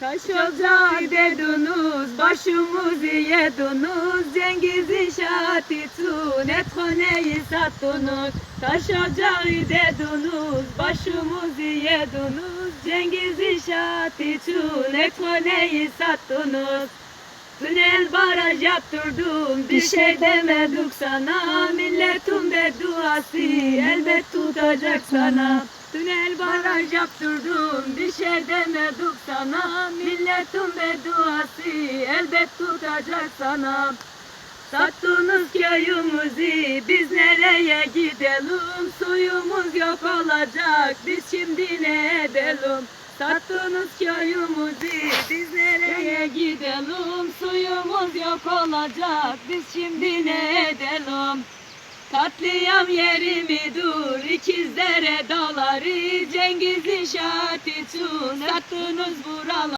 Taş ocağı dedunuz, başımızı yedunuz, Cengiz inşaat için ethaneyi sattunuz. Taş ocağı dedunuz, başımızı yedunuz, Cengiz inşaat için ethaneyi sattunuz. Tünel baraj yaptırdın, bir şey demedik sana, milletin bedduası elbet tutacak sana. Tünel baraj yaptırdın, bir şey demedik sana, milletin bedduası elbet tutacak sana. Sattınız köyümüzü, biz nereye gidelim? Suyumuz yok olacak, biz şimdi ne edelim? Sattınız köyümüzü, biz nereye gidelim? Suyumuz yok olacak, biz şimdi ne edelim? Katliam yeri midir ikizlere dağları Cengiz inşaat için sattınız buraları